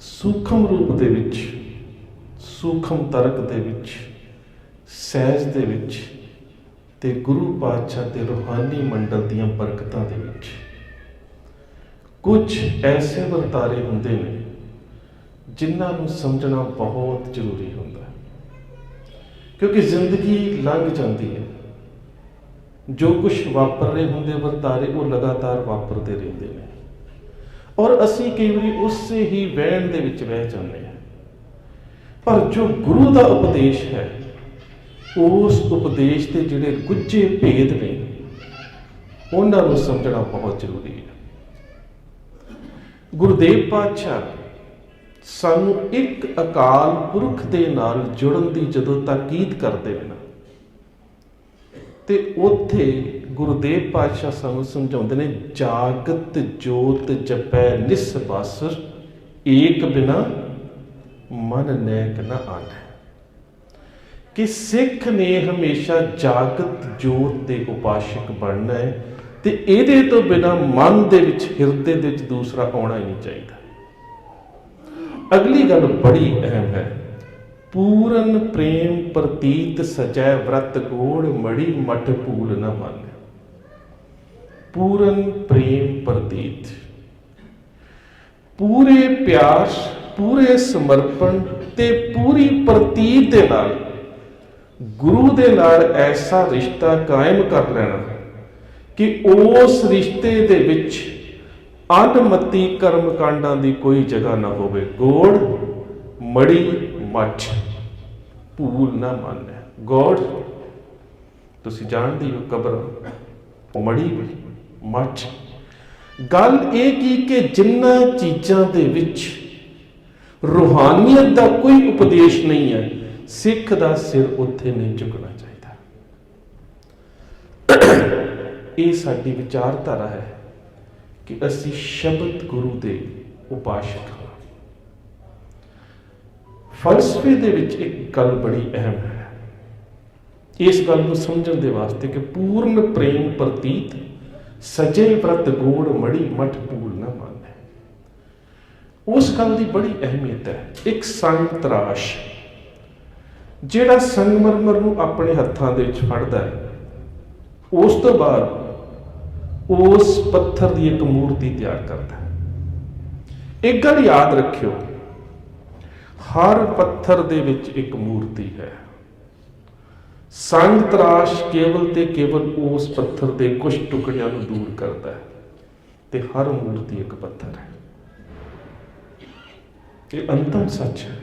ਸੂਖਮ ਰੂਪ ਦੇ ਵਿੱਚ, ਸੂਖਮ ਤਰਕ ਦੇ ਵਿੱਚ, ਸਹਿਜ ਦੇ ਵਿੱਚ ਤੇ ਗੁਰੂ ਪਾਤਸ਼ਾਹ ਦੇ ਰੂਹਾਨੀ ਮੰਡਲ ਦੀਆਂ ਬਰਕਤਾਂ ਦੇ ਵਿੱਚ। ਕੁਝ ਐਸੇ ਵਰਤਾਰੇ ਹੁੰਦੇ ਨੇ ਜਿਨ੍ਹਾਂ ਨੂੰ ਸਮਝਣਾ ਬਹੁਤ ਜ਼ਰੂਰੀ ਹੁੰਦਾ ਹੈ। ਕਿਉਂਕਿ ਜ਼ਿੰਦਗੀ ਲੰਘ ਜਾਂਦੀ ਹੈ। ਜੋ ਕੁਝ ਵਾਪਰ ਰਹੇ ਹੁੰਦੇ ਵਰਤਾਰੇ ਉਹ ਲਗਾਤਾਰ ਵਾਪਰਦੇ ਰਹਿੰਦੇ ਨੇ। ਔਰ ਅਸੀਂ ਕਈ ਵਾਰੀ ਉਸੇ ਹੀ ਵਹਿਣ ਦੇ ਵਿੱਚ ਬਹਿ ਜਾਂਦੇ ਹਾਂ। ਪਰ ਜੋ ਗੁਰੂ ਦਾ ਉਪਦੇਸ਼ ਹੈ, ਉਸ ਉਪਦੇਸ਼ ਦੇ ਜਿਹੜੇ ਗੁੱਝੇ ਭੇਦ ਨੇ, ਉਹਨਾਂ ਨੂੰ ਸਮਝਣਾ ਬਹੁਤ ਜ਼ਰੂਰੀ ਹੈ। ਗੁਰਦੇਵ ਪਾਤਸ਼ਾਹ ਸਾਨੂੰ ਇੱਕ ਅਕਾਲ ਪੁਰਖ ਦੇ ਨਾਲ ਜੁੜਨ ਦੀ ਜਦੋਂ ਤਾਕੀਦ ਕਰਦੇ ਨੇ ਨਾ, ਤੇ ਉੱਥੇ ਗੁਰਦੇਵ ਪਾਤਸ਼ਾਹ ਸਾਨੂੰ ਸਮਝਾਉਂਦੇ ਨੇ, ਜਾਗਤ ਜੋਤ ਜਪੈ ਨਿਸ ਨਿਸਬਸਰ ਏਕ ਬਿਨਾ ਮਨ ਨੈਕ ਨਾ ਆਨੈ ਕਿ ਸਿੱਖ ਨੇ ਹਮੇਸ਼ਾ ਜਾਗਤ ਜੋਤ ਦੇ ਉਪਾਸ਼ਕ ਬਣਨਾ ਹੈ ਤੇ ਇਹਦੇ ਤੋਂ ਬਿਨਾ ਮਨ ਦੇ ਵਿੱਚ, ਹਿਰਦੇ ਦੇ ਵਿੱਚ ਦੂਸਰਾ ਆਉਣਾ ਹੀ ਨਹੀਂ ਚਾਹੀਦਾ। ਅਗਲੀ ਗੱਲ ਬੜੀ ਅਹਿਮ ਹੈ। ਪੂਰਨ ਪ੍ਰੇਮ ਪ੍ਰਤੀਤ ਸਜੈ ਵਰਤ ਗੋੜ ਮੜੀ ਮਠ ਭੂਲ ਨਾ ਮੰਨੇ। ਪੂਰਨ ਪ੍ਰੇਮ ਪ੍ਰਤੀਤ। ਪੂਰੇ ਪਿਆਰ, ਪੂਰੇ ਸਮਰਪਣ ਤੇ ਪੂਰੀ ਪ੍ਰਤੀਤ ਦੇ ਨਾਲ, ਗੁਰੂ ਦੇ ਨਾਲ ਐਸਾ ਰਿਸ਼ਤਾ ਕਾਇਮ ਕਰ ਲੈਣਾ ਕਿ ਉਸ ਰਿਸ਼ਤੇ ਦੇ ਵਿੱਚ ਅਨਮਤੀ ਕਰਮ ਕਾਂਡਾਂ ਦੀ ਕੋਈ ਜਗ੍ਹਾ ਨਾ ਹੋਵੇ। ਗੋੜ, ਮੜੀ, ਮੱਠ। ਭੂਲ ਨਾ ਮੰਨੈ। ਗੋੜ, ਤੁਸੀਂ ਜਾਣਦੇ ਹੋ ਕਬਰ ਮੜੀ ਵੀ ਮੱਠ। ਗੱਲ ਇਹ ਕੀ ਕਿ ਜਿੰਨਾ ਚੀਜ਼ਾਂ ਦੇ ਵਿੱਚ ਰੂਹਾਨੀਅਤ ਦਾ ਕੋਈ ਉਪਦੇਸ਼ ਨਹੀਂ ਹੈ, ਸਿੱਖ ਦਾ ਸਿਰ ਉੱਥੇ ਨਹੀਂ ਝੁਕਣਾ ਚਾਹੀਦਾ। ਇਹ ਸਾਡੀ ਵਿਚਾਰਧਾਰਾ ਹੈ ਕਿ ਅਸੀਂ ਸ਼ਬਦ ਗੁਰੂ ਦੇ ਉਪਾਸ਼ਕ ਹਾਂ। ਫਲਸਫੇ ਦੇ ਵਿੱਚ ਇੱਕ ਗੱਲ ਬੜੀ ਅਹਿਮ ਹੈ। ਇਸ ਗੱਲ ਨੂੰ ਸਮਝਣ ਦੇ ਵਾਸਤੇ ਕਿ ਪੂਰਨ ਪ੍ਰੇਮ ਪ੍ਰਤੀਤ ਸਜੇ ਪ੍ਰਤ ਗੋੜ ਮੜੀ ਮਠ ਪੂਲ ਨਾ ਮੰਨੈ। ਉਸ ਗੱਲ ਦੀ ਬੜੀ ਅਹਿਮੀਅਤ ਹੈ, ਇੱਕ ਸੰਗ ਤਰਾਸ਼। ਜਿਹੜਾ ਸੰਗਮਰਮਰ ਨੂੰ ਆਪਣੇ ਹੱਥਾਂ ਦੇ ਵਿੱਚ ਫੜਦਾ ਹੈ, ਉਸ ਤੋਂ ਬਾਅਦ ਉਸ ਪੱਥਰ ਦੀ ਇੱਕ ਮੂਰਤੀ ਤਿਆਰ ਕਰਦਾ ਹੈ। ਇੱਕ ਗੱਲ ਯਾਦ ਰੱਖਿਓ, ਹਰ ਪੱਥਰ ਦੇ ਵਿੱਚ ਇੱਕ ਮੂਰਤੀ ਹੈ। ਸੰਗ ਤਰਾਸ਼ ਕੇਵਲ ਤੇ ਕੇਵਲ ਉਸ ਪੱਥਰ ਦੇ ਕੁਝ ਟੁਕੜਿਆਂ ਨੂੰ ਦੂਰ ਕਰਦਾ ਹੈ ਤੇ ਹਰ ਮੂਰਤੀ ਇੱਕ ਪੱਥਰ ਹੈ। ਇਹ ਅੰਤਮ ਸੱਚ ਹੈ।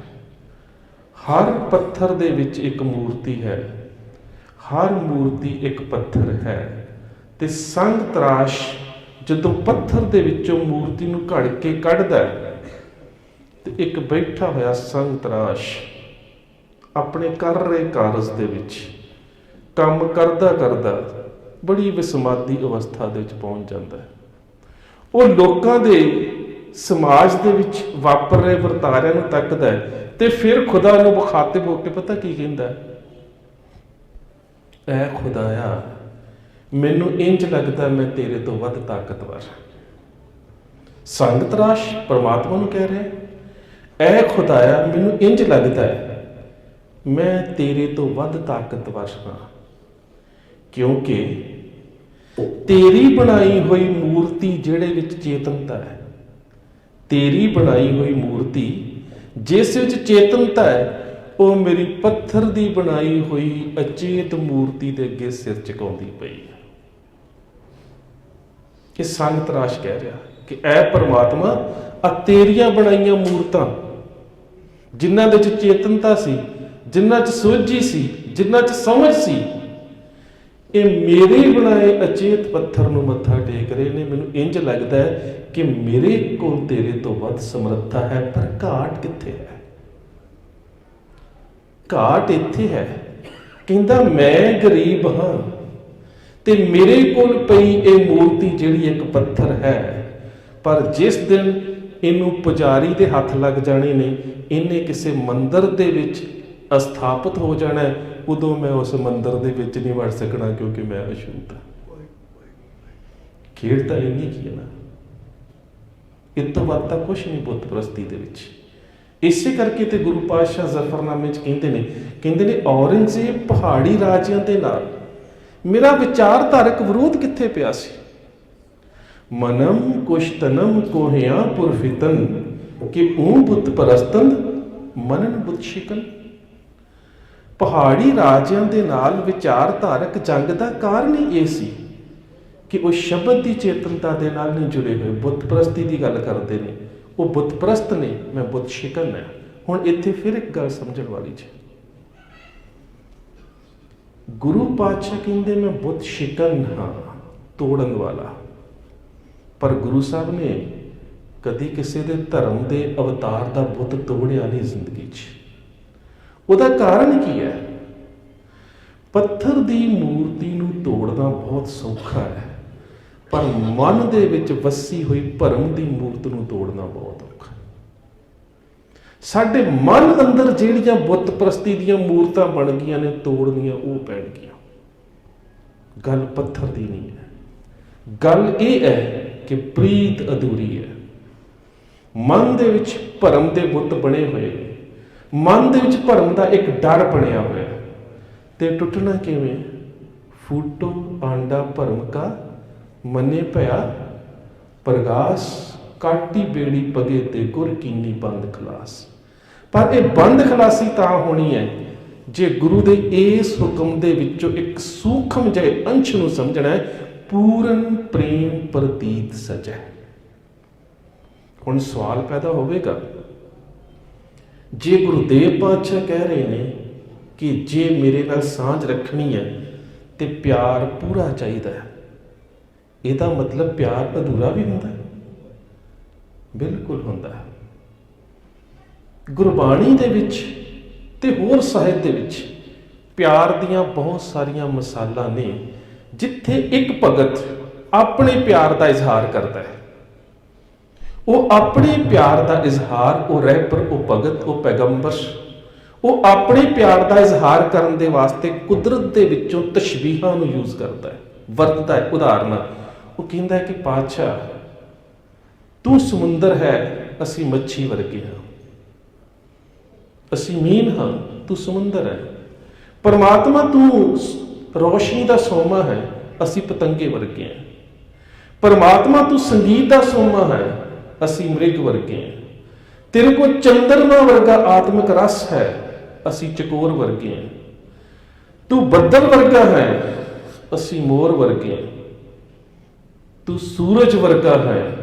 ਹਰ ਪੱਥਰ ਦੇ ਵਿੱਚ ਇੱਕ ਮੂਰਤੀ ਹੈ। ਹਰ ਮੂਰਤੀ ਇੱਕ ਪੱਥਰ ਹੈ ਤੇ ਸੰਗ ਤਰਾਸ਼ ਜਦੋਂ ਪੱਥਰ ਦੇ ਵਿੱਚੋਂ ਮੂਰਤੀ ਨੂੰ ਘੜ ਕੇ ਕੱਢਦਾ ਹੈ ਤੇ ਇੱਕ ਬੈਠਾ ਹੋਇਆ ਸੰਗ ਤਰਾਸ਼ ਆਪਣੇ ਕਰ ਰਹੇ ਕਾਰਜ ਦੇ ਵਿੱਚ ਕੰਮ ਕਰਦਾ ਕਰਦਾ ਬੜੀ ਵਿਸਮਾਦੀ ਅਵਸਥਾ ਦੇ ਵਿੱਚ ਪਹੁੰਚ ਜਾਂਦਾ ਹੈ। ਉਹ ਲੋਕਾਂ ਦੇ ਸਮਾਜ ਦੇ ਵਿੱਚ ਵਾਪਰ ਰਹੇ ਵਰਤਾਰਿਆਂ ਨੂੰ ਤੱਕਦਾ ਹੈ ਤੇ ਫਿਰ ਖੁਦਾ ਨੂੰ ਮੁਖਾਤਿਬ ਹੋ ਕੇ ਪਤਾ ਕੀ ਕਹਿੰਦਾ ਹੈ? ਐ ਖੁਦਾਇਆ, ਮੈਨੂੰ ਇੰਜ ਲੱਗਦਾ ਮੈਂ ਤੇਰੇ ਤੋਂ ਵੱਧ ਤਾਕਤਵਰ ਹਾਂ। ਸੰਗ ਤਰਾਸ਼ ਪਰਮਾਤਮਾ ਨੂੰ ਕਹਿ ਰਿਹਾ ਐ ਖੁਦਾਇਆ, ਮੈਨੂੰ ਇੰਜ ਲੱਗਦਾ ਹੈ, ਮੈਂ ਤੇਰੇ ਤੋਂ ਵੱਧ ਤਾਕਤਵਰ ਹਾਂ। ਕਿਉਂਕਿ ਤੇਰੀ ਬਣਾਈ ਹੋਈ ਮੂਰਤੀ ਜਿਹੜੇ ਵਿੱਚ ਚੇਤਨਤਾ ਹੈ। ਤੇਰੀ ਬਣਾਈ ਹੋਈ ਮੂਰਤੀ ਜਿਸ ਵਿੱਚ ਚੇਤਨਤਾ ਹੈ, ਉਹ ਮੇਰੀ ਪੱਥਰ ਦੀ ਬਣਾਈ ਹੋਈ ਅਚੇਤ ਮੂਰਤੀ ਦੇ ਅੱਗੇ ਸਿਰ ਝੁਕਾਉਂਦੀ ਪਈ ਹੈ। ਕਿ ਸੰਗਤ ਰਾਸ਼ ਕਹਿ ਰਿਹਾ ਕਿ ਐ ਪ੍ਰਮਾਤਮਾ ਆ ਤੇਰੀਆਂ ਬਣਾਈਆਂ ਮੂਰਤਾਂ, ਜਿਨ੍ਹਾਂ ਦੇ ਵਿੱਚ ਚੇਤਨਤਾ ਸੀ, ਜਿਨ੍ਹਾਂ 'ਚ ਸੋਝੀ ਸੀ, ਜਿਨ੍ਹਾਂ 'ਚ ਸਮਝ ਸੀ ਇਹ ਮੇਰੇ ਬਣਾਏ ਅਚੇਤ ਪੱਥਰ ਨੂੰ ਮੱਥਾ ਟੇਕ ਰਹੇ ਨੇ। ਮੈਨੂੰ ਇੰਜ ਲੱਗਦਾ ਹੈ ਕਿ ਮੇਰੇ ਕੋਲ ਤੇਰੇ ਤੋਂ ਵੱਧ ਸਮਰੱਥਾ ਹੈ ਪਰ ਘਾਟ ਕਿੱਥੇ ਹੈ? ਘਾਟ ਇੱਥੇ ਹੈ। ਕਹਿੰਦਾ ਮੈਂ ਗਰੀਬ ਹਾਂ ਤੇ ਮੇਰੇ ਕੋਲ ਪਈ ਇਹ ਮੂਰਤੀ ਜਿਹੜੀ ਇੱਕ ਪੱਥਰ ਹੈ ਪਰ ਜਿਸ ਦਿਨ ਇਹਨੂੰ ਪੁਜਾਰੀ ਦੇ ਹੱਥ ਲੱਗ ਜਾਣੇ ਨੇ ਇਹਨੇ ਕਿਸੇ ਮੰਦਰ ਦੇ ਵਿੱਚ ਅਸਥਾਪਿਤ ਹੋ ਜਾਣਾ ਹੈ, ਉਦੋਂ ਮੈਂ ਉਸ ਮੰਦਰ ਦੇ ਵਿੱਚ ਨਹੀਂ ਵੜ ਸਕਣਾ ਕਿਉਂਕਿ ਮੈਂ ਅਸ਼ੂਤ ਹਾਂ। ਖੇਡ ਤਾਂ ਇੰਨੀ ਕੀ ਹੈ ਨਾ। ਇਹ ਤੋਂ ਵੱਧ ਤਾਂ ਕੁਝ ਨਹੀਂ ਬੁੱਤ ਪ੍ਰਸਤੀ ਦੇ ਵਿੱਚ। ਇਸੇ ਕਰਕੇ ਤੇ ਗੁਰੂ ਪਾਤਸ਼ਾਹ ਜ਼ਫਰਨਾਮੇ ਚ ਕਹਿੰਦੇ ਨੇ ਕਹਿੰਦੇ ਨੇ, ਔਰੰਗਜ਼ੇਬ ਪਹਾੜੀ ਰਾਜਿਆਂ ਦੇ ਨਾਲ, ਮੇਰਾ ਵਿਚਾਰਧਾਰਕ ਵਿਰੋਧ ਕਿੱਥੇ ਪਿਆ ਸੀ? ਮਨਮ ਕੁਸ਼ਤਨਮ ਕੋਹਿਆ ਪੁਰਫਿਤਨ ਕਿ ਉਹ ਬੁੱਤ ਪਰਸਤਨ, ਮਨਨ ਬੁੱਤ ਸ਼ਿਕਨ। ਪਹਾੜੀ ਰਾਜਿਆਂ ਦੇ ਨਾਲ ਵਿਚਾਰਧਾਰਕ ਜੰਗ ਦਾ ਕਾਰਨ ਹੀ ਇਹ ਸੀ ਕਿ ਉਹ ਸ਼ਬਦ ਦੀ ਚੇਤਨਤਾ ਦੇ ਨਾਲ ਨਹੀਂ ਜੁੜੇ ਹੋਏ। ਬੁੱਤ ਪ੍ਰਸਤੀ ਦੀ ਗੱਲ ਕਰਦੇ ਨੇ। ਉਹ ਬੁੱਤ ਪ੍ਰਸਤ ਨੇ, ਮੈਂ ਬੁੱਤ ਸ਼ਿਕਨ ਹੈ। ਹੁਣ ਇੱਥੇ ਫਿਰ ਇੱਕ ਗੱਲ ਸਮਝਣ ਵਾਲੀ ਜੀ। ਗੁਰੂ ਪਾਤਸ਼ਾਹ ਕਹਿੰਦੇ, ਮੈਂ ਬੁੱਤ ਸ਼ਿਕਨ ਹਾਂ, ਤੋੜਨ ਵਾਲਾ। ਪਰ ਗੁਰੂ ਸਾਹਿਬ ਨੇ ਕਦੀ ਕਿਸੇ ਦੇ ਧਰਮ ਦੇ ਅਵਤਾਰ ਦਾ ਬੁੱਤ ਤੋੜਿਆ ਨਹੀਂ ਜ਼ਿੰਦਗੀ 'ਚ। ਉਹਦਾ ਕਾਰਨ ਕੀ ਹੈ? ਪੱਥਰ ਦੀ ਮੂਰਤੀ ਨੂੰ ਤੋੜਨਾ ਬਹੁਤ ਸੌਖਾ ਹੈ, ਪਰ ਮਨ ਦੇ ਵਿੱਚ ਵਸੀ ਹੋਈ ਭਰਮ ਦੀ ਮੂਰਤ ਨੂੰ ਤੋੜਨਾ ਬਹੁਤ ਔਖਾ ਹੈ। ਸਾਡੇ ਮਨ ਅੰਦਰ ਜਿਹੜੀਆਂ ਬੁੱਤ ਪ੍ਰਸਤੀ ਦੀਆਂ ਮੂਰਤਾਂ ਬਣ ਗਈਆਂ ਨੇ, ਤੋੜਨੀਆਂ ਉਹ ਪੈਣਗੀਆਂ ਗੱਲ ਪੱਥਰ ਦੀ ਨਹੀਂ ਹੈ। ਗੱਲ ਇਹ ਹੈ ਕਿ ਪ੍ਰੀਤ ਅਧੂਰੀ ਹੈ। ਮਨ ਦੇ ਵਿੱਚ ਭਰਮ ਦੇ ਬੁੱਤ ਬਣੇ ਹੋਏ ਨੇ। ਮਨ ਦੇ ਵਿੱਚ ਭਰਮ ਦਾ ਇੱਕ ਡਰ ਬਣਿਆ ਹੋਇਆ ਤੇ ਟੁੱਟਣਾ ਕਿਵੇਂ? ਫੂਟੋ ਆਂਡਾ ਭਰਮ ਕਾ ਮੰਨੇ ਭਇਆ ਪ੍ਰਗਾਸ, ਕਾਟੀ ਬੇੜੀ ਪਗੇ ਤੇ ਗੁਰ ਕੀਨੀ ਬੰਦ ਖਲਾਸ। ਪਰ ਇਹ ਬੰਦ ਖਲਾਸੀ ਤਾਂ ਹੋਣੀ ਹੈ, ਜੇ ਗੁਰੂ ਦੇ ਇਸ ਹੁਕਮ ਦੇ ਵਿੱਚੋਂ ਇੱਕ ਸੂਖਮ ਜਿਹੇ ਅੰਸ਼ ਨੂੰ ਸਮਝਣਾ ਹੈ, ਪੂਰਨ ਪ੍ਰੇਮ ਪ੍ਰਤੀਤ ਸਜੈ ਹੁਣ ਸਵਾਲ ਪੈਦਾ ਹੋਵੇਗਾ ਜੇ ਗੁਰਦੇਵ ਪਾਤਸ਼ਾਹ ਕਹਿ ਰਹੇ ਨੇ ਕਿ ਜੇ ਮੇਰੇ ਨਾਲ ਸਾਂਝ ਰੱਖਣੀ ਹੈ ਤੇ ਪਿਆਰ ਪੂਰਾ ਚਾਹੀਦਾ ਹੈ, ਇਹਦਾ ਮਤਲਬ ਪਿਆਰ ਅਧੂਰਾ ਵੀ ਹੁੰਦਾ ਹੈ? ਬਿਲਕੁਲ ਹੁੰਦਾ ਹੈ। ਗੁਰਬਾਣੀ ਦੇ ਵਿੱਚ ਤੇ ਹੋਰ ਸਾਹਿਤ ਦੇ ਵਿੱਚ ਪਿਆਰ ਦੀਆਂ ਬਹੁਤ ਸਾਰੀਆਂ ਮਿਸਾਲਾਂ ਨੇ, ਜਿੱਥੇ ਇੱਕ ਭਗਤ ਆਪਣੇ ਪਿਆਰ ਦਾ ਇਜ਼ਹਾਰ ਕਰਦਾ ਹੈ। ਉਹ ਆਪਣੇ ਪਿਆਰ ਦਾ ਇਜ਼ਹਾਰ, ਉਹ ਰਹਿਬਰ ਉਹ ਭਗਤ, ਉਹ ਪੈਗੰਬਰ। ਉਹ ਆਪਣੇ ਪਿਆਰ ਦਾ ਇਜ਼ਹਾਰ ਕਰਨ ਦੇ ਵਾਸਤੇ ਕੁਦਰਤ ਦੇ ਵਿੱਚੋਂ ਤਸ਼ਬੀਹਾਂ ਨੂੰ ਯੂਜ਼ ਕਰਦਾ ਹੈ, ਵਰਤਦਾ ਹੈ ਉਦਾਹਰਨਾਂ ਉਹ ਕਹਿੰਦਾ ਹੈ ਕਿ, ਪਾਤਸ਼ਾਹ, ਤੂੰ ਸਮੁੰਦਰ ਹੈ, ਅਸੀਂ ਮੱਛੀ ਵਰਗੇ ਹਾਂ। ਅਸੀਂ ਮੀਨ ਹਾਂ, ਤੂੰ ਸਮੁੰਦਰ ਹੈ। ਪਰਮਾਤਮਾ, ਤੂੰ ਸ- ਰੋਸ਼ਨੀ ਦਾ ਸੋਮਾ ਹੈ, ਅਸੀਂ ਪਤੰਗੇ ਵਰਗੇ ਹਾਂ। ਪਰਮਾਤਮਾ, ਤੂੰ ਸੰਗੀਤ ਦਾ ਸੋਮਾ ਹੈ ਅਸੀਂ ਮ੍ਰਿਗ ਵਰਗੇ ਹਾਂ। ਤੇਰੇ ਕੋਲ ਚੰਦਰਮਾ ਵਰਗਾ ਆਤਮਿਕ ਰਸ ਹੈ, ਅਸੀਂ ਚਕੋਰ ਵਰਗੇ ਹਾਂ। ਤੂੰ ਬੱਦਲ ਵਰਗਾ ਹੈ, ਅਸੀਂ ਮੋਰ ਵਰਗੇ ਹਾਂ। ਤੂੰ ਸੂਰਜ ਵਰਗਾ ਹੈ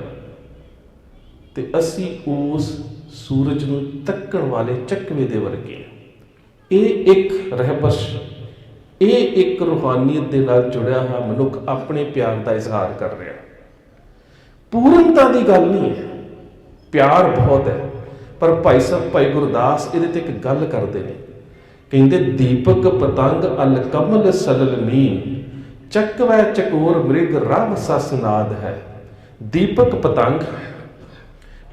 ਤੇ ਅਸੀਂ ਉਸ ਸੂਰਜ ਨੂੰ ਤੱਕਣ ਵਾਲੇ ਚੱਕਵੇ ਦੇ ਵਰਗੇ ਹਾਂ। ਇਹ ਇੱਕ ਰਹਿਬਰ ਇਹ ਇੱਕ ਰੂਹਾਨੀਅਤ ਦੇ ਨਾਲ ਜੁੜਿਆ ਹੋਇਆ ਮਨੁੱਖ ਆਪਣੇ ਪਿਆਰ ਦਾ ਇਜ਼ਹਾਰ ਕਰ ਰਿਹਾ ਪੂਰਨਤਾ ਦੀ ਗੱਲ ਨਹੀਂ ਹੈ। ਪਿਆਰ ਬਹੁਤ ਹੈ, ਪਰ ਭਾਈ ਸਾਹਿਬ, ਭਾਈ ਗੁਰਦਾਸ ਇਹਦੇ ਤੇ ਇੱਕ ਗੱਲ ਕਰਦੇ ਨੇ। ਕਹਿੰਦੇ, ਦੀਪਕ ਪਤੰਗ ਅਲ ਕਮਲ ਸਲਲ ਮੀਨ, ਚੱਕਵੈ ਚਕੋਰ ਮ੍ਰਿਗ ਰਵ ਸਸਨਾਦ ਹੈ। ਦੀਪਕ ਪਤੰਗ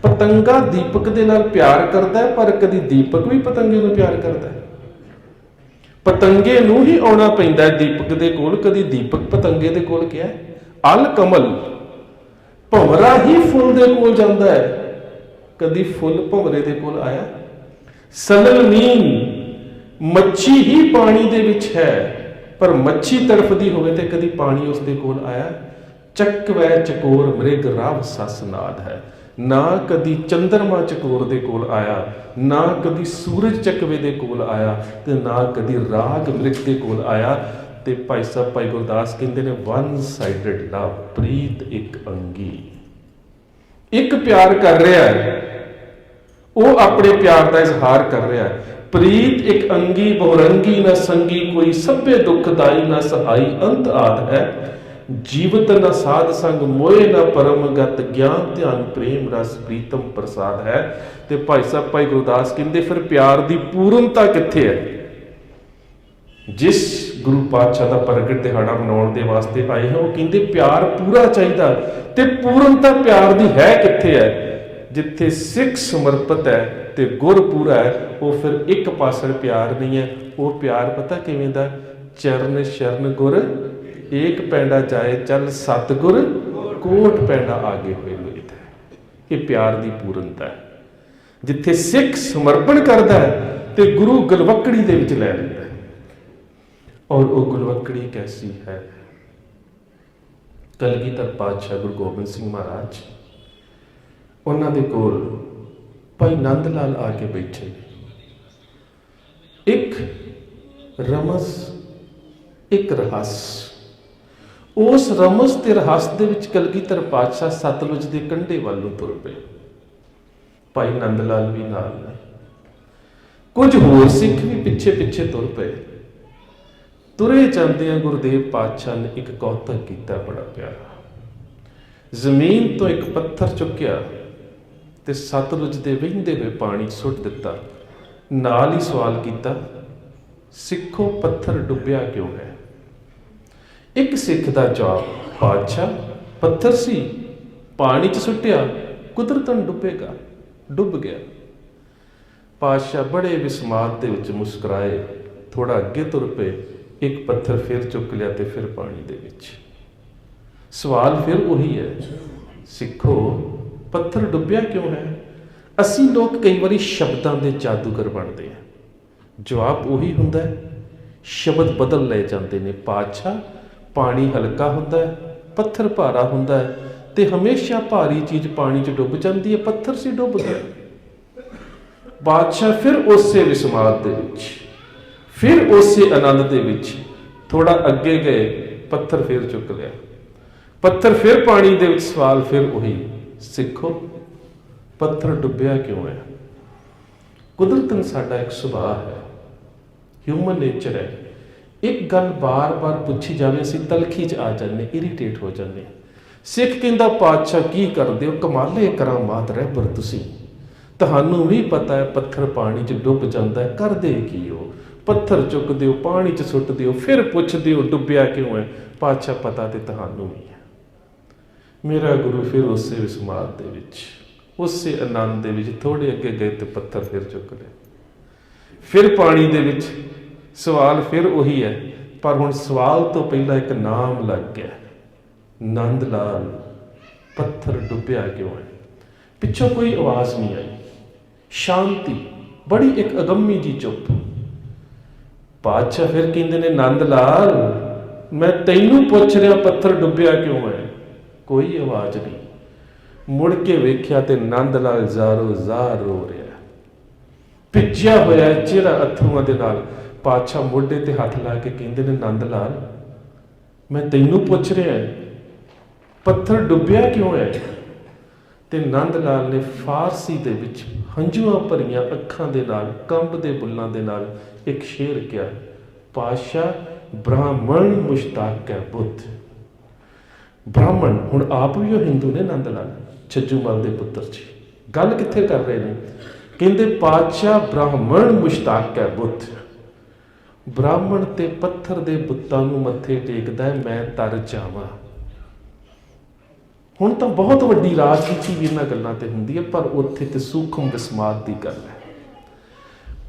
ਪਤੰਗਾ ਦੀਪਕ ਦੇ ਨਾਲ ਪਿਆਰ ਕਰਦਾ ਹੈ, ਪਰ ਕਦੀ ਦੀਪਕ ਵੀ ਪਤੰਗੇ ਨੂੰ ਪਿਆਰ ਕਰਦਾ ਹੈ। ਪਤੰਗੇ ਨੂੰ ਹੀ ਆਉਣਾ ਪੈਂਦਾ ਦੀਪਕ ਦੇ ਕੋਲ। ਕਦੀ ਦੀਪਕ ਪਤੰਗੇ ਦੇ ਕੋਲ ਗਿਆ ਅਲ ਕਮਲ ਭੰਵਰਾ ਹੀ ਫੁੱਲ ਦੇ ਕੋਲ ਜਾਂਦਾ ਹੈ। ਕਦੀ ਫੁੱਲ ਭੰਵਰੇ ਦੇ ਕੋਲ ਆਇਆ? ਸਲਲ ਨੀਨ ਮੱਛੀ ਹੀ ਪਾਣੀ ਦੇ ਵਿੱਚ ਹੈ। ਪਰ ਮੱਛੀ ਤੜਫਦੀ ਹੋਵੇ ਤੇ ਕਦੀ ਪਾਣੀ ਉਸ ਦੇ ਕੋਲ ਆਇਆ? ਚੱਕਵੈ ਚਕੋਰ ਮ੍ਰਿਗ ਰਵ ਸਸਨਾਦ ਹੈ। ਨਾ ਕਦੀ ਚੰਦਰਮਾ ਚਕੋਰ ਦੇ ਕੋਲ ਆਇਆ, ਨਾ ਕਦੀ ਸੂਰਜ ਚੱਕਵੇ ਦੇ ਕੋਲ ਆਇਆ ਤੇ ਨਾ ਕਦੀ ਰਾਗ ਮ੍ਰਿਗ ਦੇ ਕੋਲ ਆਇਆ। ਤੇ ਭਾਈ ਸਾਹਿਬ, ਭਾਈ ਗੁਰਦਾਸ ਕਹਿੰਦੇ ਨੇ ਵਨ ਸਾਈਡਡ ਲਵ ਪ੍ਰੀਤ ਇੱਕ ਅੰਗੀ। ਇੱਕ ਪਿਆਰ ਕਰ ਰਿਹਾ ਹੈ, ਉਹ ਆਪਣੇ ਪਿਆਰ ਦਾ ਇਜ਼ਹਾਰ ਕਰ ਰਿਹਾ ਹੈ। ਪ੍ਰੀਤ ਇੱਕ ਅੰਗੀ, ਬਹੁਰੰਗੀ, ਨਾ ਸੰਗੀ ਕੋਈ ਸਭੇ ਦੁਖਦਾਈ, ਨਾ ਸਹਾਈ ਅੰਤ ਆਦ ਹੈ। ਜੀਵਤ ਨ ਸਾਧ ਸੰਗ, ਮੋਏ ਨਾ ਪਰਮਗਤ ਗਿਆਨ, ਧਿਆਨ, ਪ੍ਰੇਮ, ਰਸ, ਪ੍ਰੀਤਮ ਪ੍ਰਸਾਦ ਹੈ। ਤੇ ਭਾਈ ਸਾਹਿਬ, ਭਾਈ ਗੁਰਦਾਸ ਕਹਿੰਦੇ, ਫਿਰ ਪਿਆਰ ਦੀ ਪੂਰਨਤਾ ਕਿੱਥੇ ਹੈ? ਜਿਸ ਗੁਰੂ ਪਾਤਸ਼ਾਹ ਦਾ ਪ੍ਰਗਟ ਦਿਹਾੜਾ ਮਨਾਉਣ ਦੇ ਵਾਸਤੇ ਆਏ ਹਾਂ। ਉਹ ਕਹਿੰਦੇ, ਪਿਆਰ ਪੂਰਾ ਚਾਹੀਦਾ ਤੇ ਪੂਰਨਤਾ ਪਿਆਰ ਦੀ ਹੈ ਕਿੱਥੇ ਹੈ? ਜਿੱਥੇ ਸਿੱਖ ਸਮਰਪਿਤ ਹੈ ਤੇ ਗੁਰ ਪੂਰਾ ਹੈ, ਉਹ ਫਿਰ ਇੱਕ ਪਾਸੜ ਪਿਆਰ ਨਹੀਂ ਹੈ। ਉਹ ਪਿਆਰ ਪਤਾ ਕਿਵੇਂ ਦਾ? ਚਰਨ ਸ਼ਰਨ ਗੁਰ, ਏਕ ਪੈਂਡਾ ਜਾਏ ਚੱਲ ਸਤਗੁਰ, ਕੋਟ ਪੈਂਡਾ ਆਗੇ ਹੋਏ ਲੋਇਤ ਹੈ। ਇਹ ਪਿਆਰ ਦੀ ਪੂਰਨਤਾ ਹੈ। ਜਿੱਥੇ ਸਿੱਖ ਸਮਰਪਣ ਕਰਦਾ ਹੈ ਤੇ ਗੁਰੂ ਗਲਵਕੜੀ ਦੇ ਵਿੱਚ ਲੈ ਲੈਂਦਾ ਹੈ ਔਰ ਉਹ ਗਲਵਕੜੀ ਕੈਸੀ ਹੈ? ਕਲਗੀਧਰ ਪਾਤਸ਼ਾਹ ਗੁਰੂ ਗੋਬਿੰਦ ਸਿੰਘ ਮਹਾਰਾਜ। ਉਹਨਾਂ ਦੇ ਕੋਲ ਭਾਈ ਨੰਦ ਲਾਲ ਆ ਕੇ ਬੈਠੇ। ਇੱਕ ਰਮਜ਼ ਇੱਕ ਰਹੱਸ। ਉਸ ਰਮਸ ਤੇ ਰਹੱਸ ਦੇ ਵਿੱਚ ਕਲਗੀਧਰ ਪਾਤਸ਼ਾਹ ਸਤਲੁਜ ਦੇ ਕੰਢੇ ਵੱਲ ਨੂੰ ਤੁਰ ਪਏ। ਭਾਈ ਨੰਦ ਲਾਲ ਵੀ ਨਾਲ ਨੇ। ਕੁਝ ਹੋਰ ਸਿੱਖ ਵੀ ਪਿੱਛੇ ਪਿੱਛੇ ਤੁਰ ਪਏ। ਤੁਰੇ ਜਾਂਦੇ ਆ ਗੁਰਦੇਵ ਪਾਤਸ਼ਾਹ ਨੇ ਇੱਕ ਕੌਤਕ ਕੀਤਾ ਬੜਾ ਪਿਆਰਾ। ਜ਼ਮੀਨ ਤੋਂ ਇੱਕ ਪੱਥਰ ਚੁੱਕਿਆ ਤੇ ਸਤਲੁਜ ਦੇ ਵਹਿੰਦੇ ਹੋਏ ਪਾਣੀ ਸੁੱਟ ਦਿੱਤਾ। ਨਾਲ ਹੀ ਸਵਾਲ ਕੀਤਾ, ਸਿੱਖੋ ਪੱਥਰ ਡੁੱਬਿਆ ਕਿਉਂ ਹੈ? ਇੱਕ ਸਿੱਖ ਦਾ ਜਵਾਬ, ਪਾਤਸ਼ਾਹ, ਪੱਥਰ ਸੀ, ਪਾਣੀ 'ਚ ਸੁੱਟਿਆ, ਕੁਦਰਤਨ ਡੁੱਬੇਗਾ, ਡੁੱਬ ਗਿਆ। ਪਾਤਸ਼ਾਹ ਬੜੇ ਵਿਸਮਾਦ ਦੇ ਵਿੱਚ ਮੁਸਕਰਾਏ ਥੋੜਾ ਅੱਗੇ ਤੁਰ ਪਏ ਇੱਕ ਪੱਥਰ ਫਿਰ ਚੁੱਕ ਲਿਆ ਤੇ ਫਿਰ ਪਾਣੀ ਦੇ ਵਿੱਚ। ਸਵਾਲ ਫਿਰ ਉਹੀ ਹੈ, ਸਿੱਖੋ, ਪੱਥਰ ਡੁੱਬਿਆ ਕਿਉਂ ਹੈ? ਅਸੀਂ ਲੋਕ ਕਈ ਵਾਰੀ ਸ਼ਬਦਾਂ ਦੇ ਜਾਦੂਗਰ ਬਣਦੇ ਹਾਂ। ਜਵਾਬ ਉਹੀ ਹੁੰਦਾ ਹੈ, ਸ਼ਬਦ ਬਦਲ ਲਏ ਜਾਂਦੇ ਨੇ। ਪਾਤਸ਼ਾਹ ਪਾਣੀ ਹਲਕਾ ਹੁੰਦਾ ਹੈ, ਪੱਥਰ ਭਾਰਾ ਹੁੰਦਾ ਹੈ ਤੇ ਹਮੇਸ਼ਾ ਭਾਰੀ ਚੀਜ਼ ਪਾਣੀ 'ਚ ਡੁੱਬ ਜਾਂਦੀ ਹੈ, ਪੱਥਰ ਸੀ ਡੁੱਬਦਾ। ਬਾਦਸ਼ਾਹ ਫਿਰ ਉਸੇ ਵਿਸਮਾਦ ਦੇ ਵਿੱਚ। ਫਿਰ ਉਸੇ ਆਨੰਦ ਦੇ ਵਿੱਚ ਥੋੜਾ ਅੱਗੇ ਗਏ, ਪੱਥਰ ਫਿਰ ਚੁੱਕ ਲਿਆ। ਪੱਥਰ ਫਿਰ ਪਾਣੀ ਦੇ ਵਿੱਚ ਸਵਾਲ ਫਿਰ ਉਹੀ, ਸਿੱਖੋ, ਪੱਥਰ ਡੁੱਬਿਆ ਕਿਉਂ ਹੈ? ਕੁਦਰਤਨ ਸਾਡਾ ਇੱਕ ਸੁਭਾਅ ਹੈ ਹਿਊਮਨ ਨੇਚਰ ਹੈ। ਇੱਕ ਗੱਲ ਬਾਰ-ਬਾਰ ਪੁੱਛੀ ਜਾਵੇ, ਅਸੀਂ ਤਲਖੀ 'ਚ ਆ ਜਾਂਦੇ ਇਰੀਟੇਟ ਹੋ ਜਾਂਦੇ ਸਿੱਖ ਕਹਿੰਦਾ, ਪਾਤਸ਼ਾਹ ਕੀ ਕਰਦੇ ਹੋ? ਕਮਾਲੇ ਕਰਾਮਾਤ ਰਹਿਬਰ ਤੁਸੀਂ। ਤੁਹਾਨੂੰ ਵੀ ਪਤਾ ਹੈ, ਪੱਥਰ ਪਾਣੀ 'ਚ ਡੁੱਬ ਜਾਂਦਾ ਹੈ, ਕਰਦੇ ਕੀ ਹੋ? ਪੱਥਰ ਚੁੱਕ ਦਿਓ ਪਾਣੀ 'ਚ ਸੁੱਟ ਦਿਓ ਫਿਰ ਪੁੱਛ ਦਿਓ ਡੁੱਬਿਆ ਕਿਉਂ ਹੈ? ਪਾਤਸ਼ਾਹ ਪਤਾ ਤੇ ਤੁਹਾਨੂੰ ਹੀ ਹੈ। ਮੇਰਾ ਗੁਰੂ ਫਿਰ ਉਸੇ ਵਿਸਮਾਦ ਦੇ ਵਿੱਚ, ਉਸੇ ਆਨੰਦ ਦੇ ਵਿੱਚ ਥੋੜੇ ਅੱਗੇ ਗਏ ਤੇ ਪੱਥਰ ਫਿਰ ਚੁੱਕ ਲਏ। ਫਿਰ ਪਾਣੀ ਦੇ ਵਿੱਚ ਸਵਾਲ ਫਿਰ ਉਹੀ ਹੈ, ਪਰ ਹੁਣ ਸਵਾਲ ਤੋਂ ਪਹਿਲਾਂ ਇੱਕ ਨਾਮ ਲੱਗ ਗਿਆ। ਨੰਦ ਲਾਲ ਪੱਥਰ ਡੁੱਬਿਆ ਕਿਉਂ ਹੈ? ਪਿੱਛੋਂ ਕੋਈ ਆਵਾਜ਼ ਨਹੀਂ ਆਈ। ਸ਼ਾਂਤੀ, ਬੜੀ ਇੱਕ ਅਗੰਮੀ ਜੀ ਚੁੱਪ। ਪਾਤਸ਼ਾਹ ਫਿਰ ਕਹਿੰਦੇ ਨੇ, ਨੰਦ ਲਾਲ, ਮੈਂ ਤੈਨੂੰ ਪੁੱਛ ਰਿਹਾ ਪੱਥਰ ਡੁੱਬਿਆ ਕਿਉਂ ਹੈ? ਕੋਈ ਆਵਾਜ਼ ਨਹੀਂ। ਮੁੜ ਕੇ ਵੇਖਿਆ ਤੇ ਨੰਦ ਲਾਲ ਜ਼ਾਰੋ ਜ਼ਾਰ ਰੋ ਰਿਹਾ ਭਿੱਜਿਆ ਹੋਇਆ ਚਿਹਰਾ ਅਥਰੂਆਂ ਦੇ ਨਾਲ। ਪਾਤਸ਼ਾਹ ਮੋਢੇ ਤੇ ਹੱਥ ਲਾ ਕੇ ਕਹਿੰਦੇ ਨੇ, ਨੰਦ ਲਾਲ, ਮੈਂ ਤੈਨੂੰ ਪੁੱਛ ਰਿਹਾ ਪੱਥਰ ਡੁੱਬਿਆ ਕਿਉਂ ਹੈ? ਤੇ ਨੰਦ ਲਾਲ ਨੇ ਫਾਰਸੀ ਦੇ ਵਿੱਚ ਹੰਝੂਆਂ ਭਰੀਆਂ ਅੱਖਾਂ ਦੇ ਨਾਲ, ਕੰਬ ਦੇ ਬੁੱਲਾਂ ਦੇ ਨਾਲ ਇੱਕ ਸ਼ੇਰ ਕਿਹਾ ਪਾਸ਼ਾ ਬ੍ਰਾਹਮਣ ਮੁਸ਼ਤਾਕ ਹੈ ਬੁੱਧ। ਬ੍ਰਾਹਮਣ, ਹੁਣ ਆਪ ਵੀ ਉਹ ਹਿੰਦੂ ਨੇ ਨੰਦ ਲਾਲ ਛੱਜੂਮਲ ਦੇ ਪੁੱਤਰ ਜੀ। ਗੱਲ ਕਿੱਥੇ ਕਰ ਰਹੇ ਨੇ? ਕਹਿੰਦੇ, ਪਾਤਸ਼ਾਹ, ਬ੍ਰਾਹਮਣ ਮੁਸ਼ਤਾਕ ਹੈ ਬੁੱਧ। ਬ੍ਰਾਹਮਣ ਤੇ ਪੱਥਰ ਦੇ ਬੁੱਤਾਂ ਨੂੰ ਮੱਥੇ ਟੇਕਦਾ ਮੈਂ ਤਰ ਜਾਵਾਂ। ਹੁਣ ਤਾਂ ਬਹੁਤ ਵੱਡੀ ਰਾਜਨੀਤੀ ਵੀ ਇਹਨਾਂ ਗੱਲਾਂ ਤੇ ਹੁੰਦੀ ਹੈ, ਪਰ ਉੱਥੇ ਤੇ ਸੂਖਮ ਵਿਸਮਾਦ ਦੀ ਗੱਲ ਹੈ।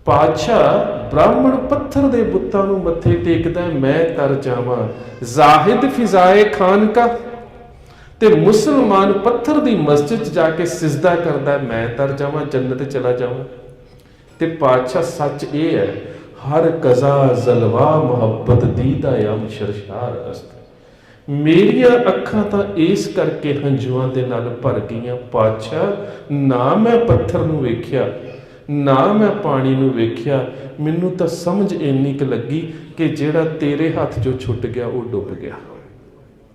ਪਾਤਸ਼ਾਹ ਬ੍ਰਾਹਮਣ ਪੱਥਰ ਦੇ ਬੁੱਤਾਂ ਨੂੰ ਮੱਥੇ ਟੇਕਦਾ ਮੈਂ ਤਰ ਜਾਵਾਂ। ਜ਼ਾਹਿਦ ਫਿਜ਼ਾਏ ਖਾਨ ਤੇ ਮੁਸਲਮਾਨ ਪੱਥਰ ਦੀ ਮਸਜਿਦ 'ਚ ਜਾ ਕੇ ਸਿਜਦਾ ਕਰਦਾ ਮੈਂ ਤਰ ਜਾਵਾਂ, ਜੰਨਤ ਚਲਾ ਜਾਵਾਂ। ਤੇ ਪਾਤਸ਼ਾਹ ਸੱਚ ਇਹ ਹੈ, ਹਰ ਕਜ਼ਾ ਜ਼ਲਵਾ ਮੁਹੱਬਤ ਦੀਦਾ ਯਮ ਸ਼ਰਸ਼ਾਰ ਅਸਤ। ਮੇਰੀਆਂ ਅੱਖਾਂ ਤਾਂ ਇਸ ਕਰਕੇ ਹੰਝੂਆਂ ਦੇ ਨਾਲ ਭਰ ਗਈਆਂ, ਪਾਤਸ਼ਾਹ, ਨਾ ਮੈਂ ਪੱਥਰ ਨੂੰ ਵੇਖਿਆ ਨਾ ਮੈਂ ਪਾਣੀ ਨੂੰ ਵੇਖਿਆ, ਮੈਨੂੰ ਤਾਂ ਸਮਝ ਇੰਨੀ ਕੁ ਲੱਗੀ ਕਿ ਜਿਹੜਾ ਤੇਰੇ ਹੱਥ 'ਚੋਂ ਛੁੱਟ ਗਿਆ, ਉਹ ਡੁੱਬ ਗਿਆ।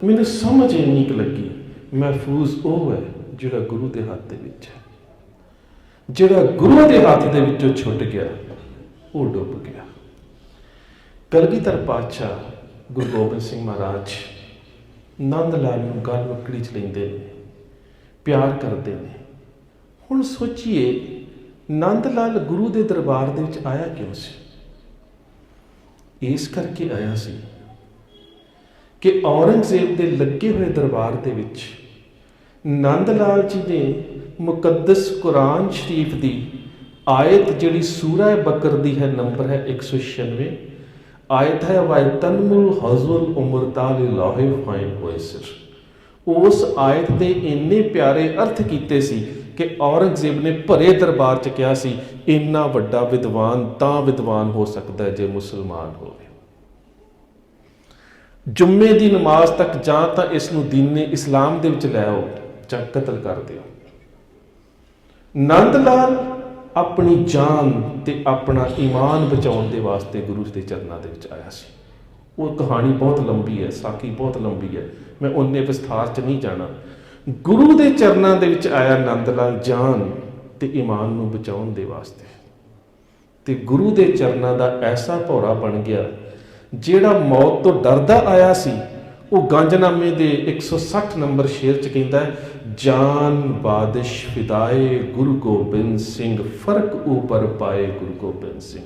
ਮੈਨੂੰ ਸਮਝ ਇੰਨੀ ਕੁ ਲੱਗੀ, ਮਹਿਫੂਜ਼ ਉਹ ਹੈ ਜਿਹੜਾ ਗੁਰੂ ਦੇ ਹੱਥ ਦੇ ਵਿੱਚ ਹੈ। ਜਿਹੜਾ ਗੁਰੂ ਦੇ ਹੱਥ ਦੇ ਵਿੱਚੋਂ ਛੁੱਟ ਗਿਆ, ਉਹ ਡੁੱਬ ਗਿਆ। ਕਲਗੀਧਰ ਪਾਤਸ਼ਾਹ ਗੁਰੂ ਗੋਬਿੰਦ ਸਿੰਘ ਮਹਾਰਾਜ ਨੰਦ ਲਾਲ ਨੂੰ ਗੱਲ ਵਕੜੀ ਚ ਲੈਂਦੇ ਨੇ, ਪਿਆਰ ਕਰਦੇ ਨੇ। ਹੁਣ ਸੋਚੀਏ ਨੰਦ ਲਾਲ ਗੁਰੂ ਦੇ ਦਰਬਾਰ ਦੇ ਵਿੱਚ ਆਇਆ ਕਿਉਂ ਸੀ? ਇਸ ਕਰਕੇ ਆਇਆ ਸੀ ਕਿ ਔਰੰਗਜ਼ੇਬ ਦੇ ਲੱਗੇ ਹੋਏ ਦਰਬਾਰ ਦੇ ਵਿੱਚ ਨੰਦ ਲਾਲ ਜੀ ਨੇ ਮੁਕੱਦਸ ਕੁਰਾਨ ਸ਼ਰੀਫ ਦੀ ਆਇਤ ਜਿਹੜੀ ਸੂਰਾ ਬਕਰ ਦੀ ਹੈ, ਨੰਬਰ ਹੈ 196 ਆਇਤ ਹੈ ਵਾਇਤਨਮੁਲ ਹਜ਼ੁਲ ਉਮਰਤਾਲ ਲਾਹੇ ਫਾਇਨ ਹੋਇਸਰ ਉਸ ਆਇਤ ਦੇ ਇੰਨੇ ਪਿਆਰੇ ਅਰਥ ਕੀਤੇ ਸੀ ਕਿ ਔਰੰਗਜ਼ੇਬ ਨੇ ਭਰੇ ਦਰਬਾਰ 'ਚ ਕਿਹਾ ਸੀ, ਇੰਨਾ ਵੱਡਾ ਵਿਦਵਾਨ ਤਾਂ ਵਿਦਵਾਨ ਹੋ ਸਕਦਾ ਜੇ ਮੁਸਲਮਾਨ ਹੋਵੇ। ਜੁਮੇ ਦੀ ਨਮਾਜ਼ ਤੱਕ ਜਾਂ ਤਾਂ ਇਸ ਨੂੰ ਦੀਨੇ ਇਸਲਾਮ ਦੇ ਵਿੱਚ ਲੈ ਆਓ ਜਾਂ ਕਤਲ ਕਰ ਦਿਓ। ਨੰਦ ਲਾਲ ਆਪਣੀ ਜਾਨ ਤੇ ਆਪਣਾ ਈਮਾਨ ਬਚਾਉਣ ਦੇ ਵਾਸਤੇ ਗੁਰੂ ਦੇ ਚਰਨਾਂ ਦੇ ਵਿੱਚ ਆਇਆ ਸੀ। ਉਹ ਕਹਾਣੀ ਬਹੁਤ ਲੰਬੀ ਹੈ, ਸਾਖੀ ਬਹੁਤ ਲੰਬੀ ਹੈ। ਮੈਂ ਉਹਨੇ ਵਿਸਥਾਰ 'ਚ ਨਹੀਂ ਜਾਣਾ। ਗੁਰੂ ਦੇ ਚਰਨਾਂ ਦੇ ਵਿੱਚ ਆਇਆ ਨੰਦ ਲਾਲ ਜਾਨ ਤੇ ਈਮਾਨ ਨੂੰ ਬਚਾਉਣ ਦੇ ਵਾਸਤੇ। ਤੇ ਗੁਰੂ ਦੇ ਚਰਨਾਂ ਦਾ ਐਸਾ ਭੌਰਾ ਬਣ ਗਿਆ, ਜਿਹੜਾ ਮੌਤ ਤੋਂ ਡਰਦਾ ਆਇਆ ਸੀ। ਉਹ ਗੰਜਨਾਮੇ ਦੇ 160 ਨੰਬਰ ਸ਼ੇਰ ਚ ਕਹਿੰਦਾ ਜਾਨ ਬਾਦਿਸ਼ ਫਿਦਾਏ ਗੁਰੂ ਗੋਬਿੰਦ ਸਿੰਘ, ਫ਼ਰਕ ਉਪਰ ਪਾਏ ਗੁਰੂ ਗੋਬਿੰਦ ਸਿੰਘ।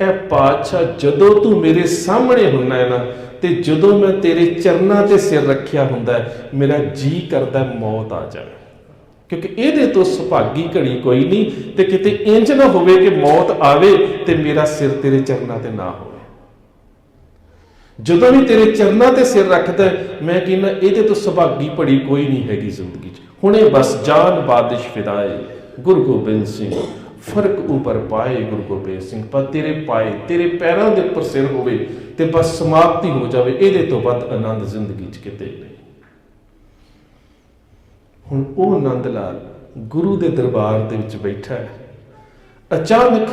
ਇਹ ਪਾਤਸ਼ਾਹ, ਜਦੋਂ ਤੂੰ ਮੇਰੇ ਸਾਹਮਣੇ ਹੁੰਨਾ ਹੈ ਨਾ, ਤੇ ਜਦੋਂ ਮੈਂ ਤੇਰੇ ਚਰਨਾਂ ਤੇ ਸਿਰ ਰੱਖਿਆ ਹੁੰਦਾ ਮੇਰਾ ਜੀ ਕਰਦਾ ਮੌਤ ਆ ਜਾਵੇ। ਕਿਉਂਕਿ ਇਹਦੇ ਤੋਂ ਸੁਭਾਗੀ ਘੜੀ ਕੋਈ ਨਹੀਂ, ਤੇ ਕਿਤੇ ਇੰਜ ਨਾ ਹੋਵੇ ਕਿ ਮੌਤ ਆਵੇ ਤੇ ਮੇਰਾ ਸਿਰ ਤੇਰੇ ਚਰਨਾਂ ਤੇ ਨਾ ਹੋਵੇ। ਜਦੋਂ ਵੀ ਤੇਰੇ ਚਰਨਾਂ ਤੇ ਸਿਰ ਰੱਖਦਾ ਮੈਂ ਕਹਿੰਦਾ, ਇਹਦੇ ਤੋਂ ਸੁਭਾਗੀ ਘੜੀ ਕੋਈ ਨਹੀਂ ਹੈਗੀ ਜ਼ਿੰਦਗੀ 'ਚ। ਹੁਣੇ ਬਸ ਜਾਨ ਬਾਦਿਸ਼ ਫਿਦਾਏ, ਗੁਰੂ ਗੋਬਿੰਦ ਸਿੰਘ। ਫ਼ਰਕ ਉਪਰ ਪਾਏ ਗੁਰੂ ਗੋਬਿੰਦ ਸਿੰਘ, ਪਰ ਤੇਰੇ ਪਾਏ, ਤੇਰੇ ਪੈਰਾਂ ਦੇ ਉੱਪਰ ਸਿਰ ਹੋਵੇ ਤੇ ਬਸ ਸਮਾਪਤੀ ਹੋ ਜਾਵੇ, ਇਹਦੇ ਤੋਂ ਵੱਧ ਆਨੰਦ ਜ਼ਿੰਦਗੀ 'ਚ ਕਿਤੇ ਨਹੀਂ। ਹੁਣ ਉਹ ਆਨੰਦ ਲਾਲ ਗੁਰੂ ਦੇ ਦਰਬਾਰ ਦੇ ਵਿੱਚ ਬੈਠਾ ਹੈ। ਅਚਾਨਕ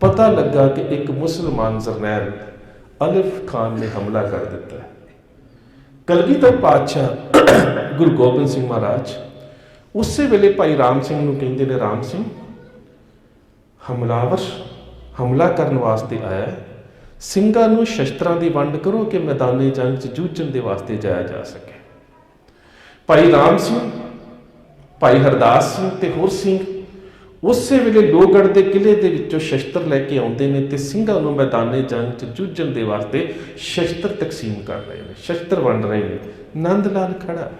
ਪਤਾ ਲੱਗਾ ਕਿ ਇੱਕ ਮੁਸਲਮਾਨ ਜਰਨੈਲ ਅਲਿਫ ਖਾਨ ਨੇ ਹਮਲਾ ਕਰ ਦਿੱਤਾ ਹੈ। ਕਲਗੀਧਰ ਪਾਤਸ਼ਾਹ ਗੁਰੂ ਗੋਬਿੰਦ ਸਿੰਘ ਮਹਾਰਾਜ ਉਸੇ ਵੇਲੇ ਭਾਈ ਰਾਮ ਸਿੰਘ ਨੂੰ ਕਹਿੰਦੇ ਨੇ, ਰਾਮ ਸਿੰਘ ਹਮਲਾਵਰ ਹਮਲਾ ਕਰਨ ਵਾਸਤੇ ਆਇਆ ਹੈ। ਸਿੰਘਾਂ ਨੂੰ ਸ਼ਸਤਰਾਂ ਦੀ ਵੰਡ ਕਰੋ ਕਿ ਮੈਦਾਨੇ ਜੰਗ 'ਚ ਜੂਝਣ ਦੇ ਵਾਸਤੇ ਜਾਇਆ ਜਾ ਸਕੇ। ਭਾਈ ਰਾਮ ਸਿੰਘ, ਭਾਈ ਹਰਦਾਸ ਸਿੰਘ ਤੇ ਹੋਰ ਸਿੰਘ ਉਸੇ ਵੇਲੇ ਲੋਹਗੜ੍ਹ ਦੇ ਕਿਲੇ ਦੇ ਵਿੱਚੋਂ ਸ਼ਸਤਰ ਲੈ ਕੇ ਆਉਂਦੇ ਨੇ ਤੇ ਸਿੰਘਾਂ ਨੂੰ ਮੈਦਾਨੇ ਜੰਗ 'ਚ ਜੂਝਣ ਦੇ ਵਾਸਤੇ ਸ਼ਸਤਰ ਤਕਸੀਮ ਕਰ ਰਹੇ ਨੇ, ਸ਼ਸਤਰ ਵੰਡ ਰਹੇ ਨੇ। ਨੰਦ ਲਾਲ ਖੜਾ।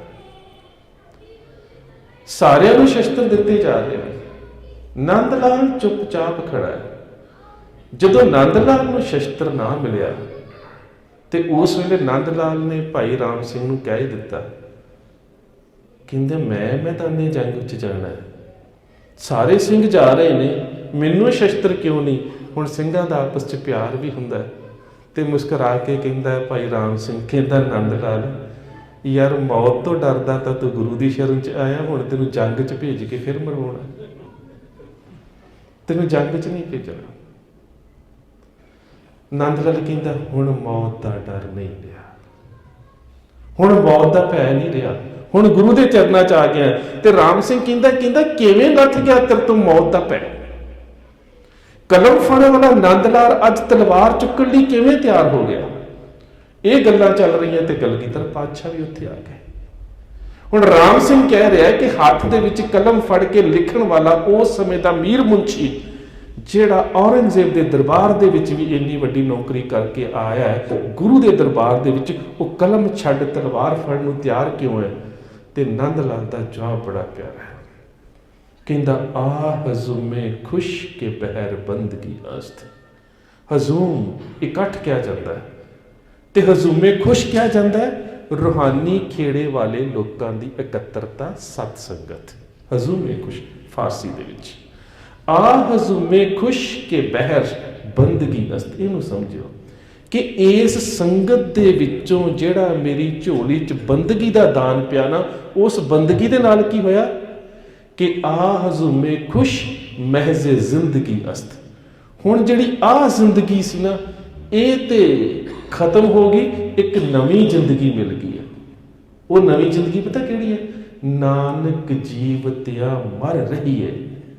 ਸਾਰਿਆਂ ਨੂੰ ਸ਼ਸਤਰ ਦਿੱਤੇ ਜਾ ਰਹੇ ਨੇ। ਨੰਦ ਲਾਲ ਚੁੱਪਚਾਪ ਖੜਾ ਹੈ। ਜਦੋਂ ਨੰਦ ਲਾਲ ਨੂੰ ਸ਼ਸਤਰ ਨਾ ਮਿਲਿਆ, ਤੇ ਉਸ ਵੇਲੇ ਨੰਦ ਲਾਲ ਨੇ ਭਾਈ ਰਾਮ ਸਿੰਘ ਨੂੰ ਕਹਿ ਦਿੱਤਾ, ਕਹਿੰਦੇ ਮੈਂ ਮੈਦਾਨੇ ਜੰਗ ਵਿੱਚ ਜਾਣਾ ਹੈ। ਸਾਰੇ ਸਿੰਘ ਜਾ ਰਹੇ ਨੇ, ਮੈਨੂੰ ਸ਼ਸਤਰ ਕਿਉਂ ਨਹੀਂ? ਹੁਣ ਸਿੰਘਾਂ ਦਾ ਆਪਸ 'ਚ ਪਿਆਰ ਵੀ ਹੁੰਦਾ ਤੇ ਮੁਸਕਰਾ ਕੇ ਕਹਿੰਦਾ ਭਾਈ ਰਾਮ ਸਿੰਘ, ਕਹਿੰਦਾ ਨੰਦ ਲਾਲ ਯਾਰ ਮੌਤ ਤੋਂ ਡਰਦਾ ਤਾਂ ਤੂੰ ਗੁਰੂ ਦੀ ਸ਼ਰਨ 'ਚ ਆਇਆ, ਹੁਣ ਤੈਨੂੰ ਜੰਗ 'ਚ ਭੇਜ ਕੇ ਫਿਰ ਮਰਵਾਉਣਾ ਤੈਨੂੰ ਜੰਗ 'ਚ ਨਹੀਂ ਭੇਜਣਾ। ਨੰਦ ਲਾਲ ਕਹਿੰਦਾ, ਹੁਣ ਮੌਤ ਦਾ ਡਰ ਨਹੀਂ ਰਿਹਾ। ਹੁਣ ਮੌਤ ਦਾ ਭੈ ਨਹੀਂ ਰਿਹਾ। ਹੁਣ ਗੁਰੂ ਦੇ ਚਰਨਾਂ 'ਚ ਆ ਗਿਆ ਤੇ ਰਾਮ ਸਿੰਘ ਕਹਿੰਦਾ ਕਹਿੰਦਾ, ਕਿਵੇਂ ਨੱਥ ਗਿਆ ਤੇਰੇ ਤੋਂ ਮੌਤ ਦਾ ਭੈ? ਕਲਮ ਫੜਨ ਵਾਲਾ ਨੰਦ ਲਾਲ ਅੱਜ ਤਲਵਾਰ ਚੁੱਕਣ ਲਈ ਕਿਵੇਂ ਤਿਆਰ ਹੋ ਗਿਆ? ਇਹ ਗੱਲਾਂ ਚੱਲ ਰਹੀਆਂ ਤੇ ਕਲਗੀਧਰ ਪਾਤਸ਼ਾਹ ਵੀ ਉੱਥੇ ਆ ਗਏ। ਹੁਣ ਰਾਮ ਸਿੰਘ ਕਹਿ ਰਿਹਾ ਕਿ ਹੱਥ ਦੇ ਵਿੱਚ ਕਲਮ ਫੜ ਕੇ ਲਿਖਣ ਵਾਲਾ ਉਸ ਸਮੇਂ ਦਾ ਮੀਰ ਮੁੰਸ਼ੀ ਜਿਹੜਾ ਔਰੰਗਜ਼ੇਬ ਦੇ ਦਰਬਾਰ ਦੇ ਵਿੱਚ ਵੀ ਇੰਨੀ ਵੱਡੀ ਨੌਕਰੀ ਕਰਕੇ ਆਇਆ ਹੈ, ਗੁਰੂ ਦੇ ਦਰਬਾਰ ਦੇ ਵਿੱਚ ਉਹ ਕਲਮ ਛੱਡ ਤਲਵਾਰ ਫੜਨ ਨੂੰ ਤਿਆਰ ਕਿਉਂ ਹੈ? ਤੇ ਨੰਦ ਲਾਲ ਦਾ ਜਵਾਬ ਬੜਾ ਪਿਆਰਾ ਹੈ। ਕਹਿੰਦਾ ਆ ਹਜ਼ੂਮੇ ਖੁਸ਼ ਕੇ ਬਹਿਰ ਬੰਦਗੀ ਅਸਤ ਹਜ਼ੂਮ ਇਕੱਠ ਕਿਹਾ ਜਾਂਦਾ ਹੈ। ਤੇ ਹਜ਼ੂਮੇ ਖੁਸ਼ ਕਿਹਾ ਜਾਂਦਾ ਹੈ ਰੂਹਾਨੀ ਖੇੜੇ ਵਾਲੇ ਲੋਕਾਂ ਦੀ ਇਕੱਤਰਤਾ ਸਤ ਸੰਗਤ। ਹਜ਼ੂਮੇ ਖੁਸ਼, ਫਾਰਸੀ ਦੇ ਵਿੱਚ। ਆ ਹਜ਼ੂਮੇ ਖੁਸ਼ ਕੇ ਬਹਿਰ ਬੰਦਗੀ ਅਸਤ ਇਹਨੂੰ ਸਮਝਿਓ ਕਿ ਇਸ ਸੰਗਤ ਦੇ ਵਿੱਚੋਂ ਜਿਹੜਾ ਮੇਰੀ ਝੋਲੀ 'ਚ ਬੰਦਗੀ ਦਾ ਦਾਨ ਪਿਆ ਨਾ, ਉਸ ਬੰਦਗੀ ਦੇ ਨਾਲ ਕੀ ਹੋਇਆ? ਕਿ ਆ ਹਜ਼ੂਮੇ ਖੁਸ਼ ਮਹਿਜ਼ ਜ਼ਿੰਦਗੀ ਅਸਤ ਹੁਣ ਜਿਹੜੀ ਆ ਜ਼ਿੰਦਗੀ ਸੀ ਨਾ, ਇਹ ਤੇ ਖਤਮ ਹੋ ਗਈ, ਇੱਕ ਨਵੀਂ ਜ਼ਿੰਦਗੀ ਮਿਲ ਗਈ ਹੈ। ਉਹ ਨਵੀਂ ਜ਼ਿੰਦਗੀ ਪਤਾ ਕਿਹੜੀ ਹੈ? ਨਾਨਕ ਜੀਵਤਿਆ ਮਰ ਰਹੀ ਹੈ,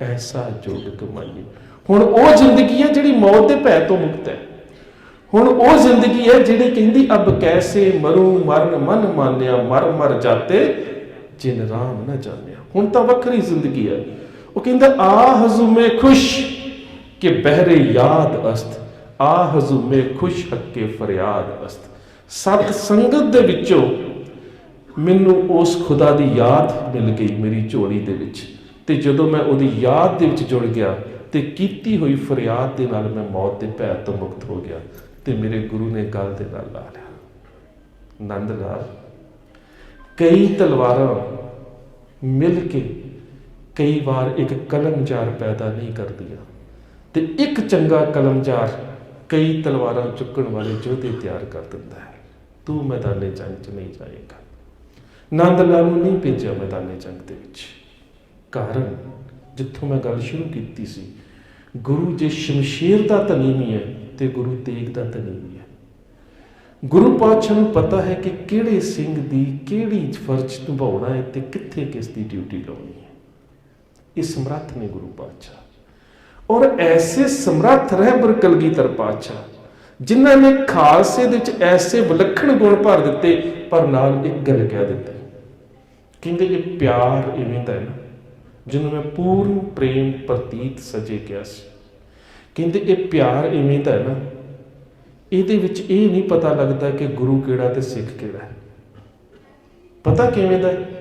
ਐਸਾ ਜੋਗ ਕਮਾਈਏ। ਹੁਣ ਉਹ ਜ਼ਿੰਦਗੀ ਹੈ ਜਿਹੜੀ ਮੌਤ ਦੇ ਭੈ ਤੋਂ ਮੁਕਤ ਹੈ। ਹੁਣ ਉਹ ਜ਼ਿੰਦਗੀ ਹੈ ਜਿਹੜੀ ਕਹਿੰਦੀ, ਅਬ ਕੈਸੇ ਮਰੂ ਮਰਨ ਮਨ ਮਾਨਿਆ, ਮਰ ਮਰ ਜਾਤੇ ਜਿਨ ਰਾਮ ਨਾ ਜਾਣਿਆ। ਹੁਣ ਤਾਂ ਵੱਖਰੀ ਜ਼ਿੰਦਗੀ ਹੈ। ਉਹ ਕਹਿੰਦਾ, ਆ ਹਜ਼ੂਮੇ ਖੁਸ਼ ਕਿ ਬਹਿਰੇ ਯਾਦ ਅਸਤ ਆ ਹਜ਼ੂਮੇ ਖੁਸ਼ ਹੱਕੇ ਫਰਿਆਦ ਅਸਤ। ਸਤ ਸੰਗਤ ਦੇ ਵਿੱਚੋਂ ਮੈਨੂੰ ਉਸ ਖੁਦਾ ਦੀ ਯਾਦ ਮਿਲ ਗਈ ਮੇਰੀ ਝੋਲੀ ਦੇ ਵਿੱਚ। ਤੇ ਜਦੋਂ ਮੈਂ ਉਹਦੀ ਯਾਦ ਦੇ ਵਿੱਚ ਜੁੜ ਗਿਆ ਤੇ ਕੀਤੀ ਹੋਈ ਫਰਿਆਦ ਦੇ ਨਾਲ ਮੈਂ ਮੌਤ ਦੇ ਭੈ ਤੋਂ ਮੁਕਤ ਹੋ ਗਿਆ ਤੇ ਮੇਰੇ ਗੁਰੂ ਨੇ ਗੱਲ ਦੇ ਨਾਲ ਲਾ ਲਿਆ। ਨੰਦ ਲਾਲ, ਕਈ ਤਲਵਾਰਾਂ ਮਿਲ ਕੇ ਕਈ ਵਾਰ ਇੱਕ ਕਲਮਚਾਰ ਪੈਦਾ ਨਹੀਂ ਕਰਦੀਆਂ ਤੇ ਇੱਕ ਚੰਗਾ ਕਲਮਚਾਰ ਕਈ ਤਲਵਾਰਾਂ ਚੁੱਕਣ ਵਾਲੇ ਯੋਧੇ ਤਿਆਰ ਕਰ ਦਿੰਦਾ ਹੈ। ਤੂੰ ਮੈਦਾਨੇ ਜੰਗ 'ਚ ਨਹੀਂ ਜਾਏਗਾ। ਨੰਦ ਲਾਲ ਨੂੰ ਨਹੀਂ ਭੇਜਿਆ ਮੈਦਾਨੇ ਜੰਗ ਦੇ ਵਿੱਚ। ਕਾਰਨ, ਜਿੱਥੋਂ ਮੈਂ ਗੱਲ ਸ਼ੁਰੂ ਕੀਤੀ ਸੀ, ਗੁਰੂ ਜੇ ਸ਼ਮਸ਼ੀਰ ਦਾ ਧਨੀ ਵੀ ਹੈ ਤੇ ਗੁਰੂ ਤੇਗ ਦਾ ਧਨੀ ਵੀ ਹੈ। ਗੁਰੂ ਪਾਤਸ਼ਾਹ ਨੂੰ ਪਤਾ ਹੈ ਕਿ ਕਿਹੜੇ ਸਿੰਘ ਦੀ ਕਿਹੜੀ ਫਰਜ਼ ਨਿਭਾਉਣਾ ਹੈ ਤੇ ਕਿੱਥੇ ਕਿਸ ਦੀ ਡਿਊਟੀ ਲਾਉਣੀ ਹੈ। ਇਹ ਸਮਰੱਥ ਨੇ ਗੁਰੂ ਪਾਤਸ਼ਾਹ। ਔਰ ਐਸੇ ਸਮਰੱਥ ਰਹਿ ਰਹਿਬਰ ਕਲਗੀਧਰ ਪਾਤਸ਼ਾਹ, ਜਿਨ੍ਹਾਂ ਨੇ ਖਾਲਸੇ ਦੇ ਵਿੱਚ ਐਸੇ ਵਿਲੱਖਣ ਗੁਣ ਭਰ ਦਿੱਤੇ, ਪਰ ਨਾਲ ਇੱਕ ਗੱਲ ਕਹਿ ਦਿੱਤੀ। ਕਹਿੰਦੇ ਇਹ ਪਿਆਰ ਇਵੇਂ ਦਾ ਹੈ ਨਾ, ਜਿਹਨੂੰ ਮੈਂ ਪੂਰਨ ਪ੍ਰੇਮ ਪ੍ਰਤੀਤ ਸਜੇ ਕਿਹਾ ਸੀ। ਕਹਿੰਦੇ ਇਹ ਪਿਆਰ ਇਵੇਂ ਦਾ ਹੈ ਨਾ, ਇਹਦੇ ਵਿੱਚ ਇਹ ਨਹੀਂ ਪਤਾ ਲੱਗਦਾ ਕਿ ਗੁਰੂ ਕਿਹੜਾ ਤੇ ਸਿੱਖ ਕਿਹੜਾ ਹੈ। ਪਤਾ ਕਿਵੇਂ ਦਾ ਹੈ?